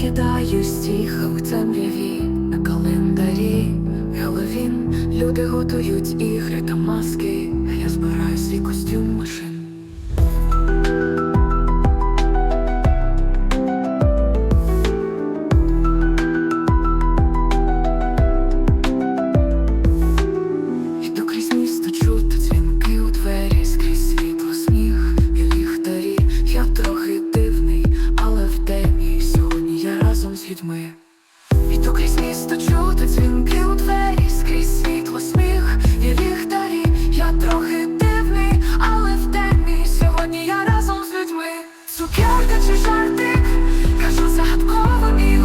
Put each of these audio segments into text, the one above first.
Прокидаюсь тіха в темряві на календарі. Геловін Люди готують ігри там людьми. Іду крізь місто чути дзвінки у двері, скрізь світло, сміх і ліхтарі. Я трохи дивний, але в темі сьогодні я разом з людьми. Цукерка чи жартик, кажу загадковим мій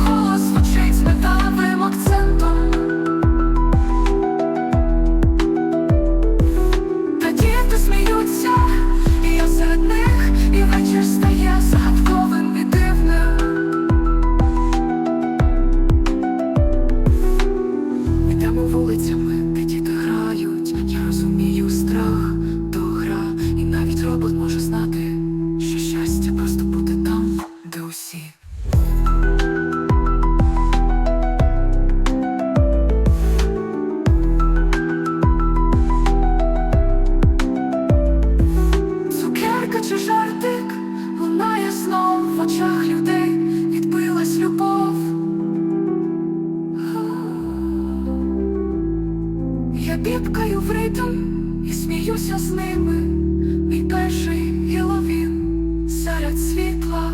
Я бібкаю в ритм і сміюся з ними. Мій перший гіловін серед світла.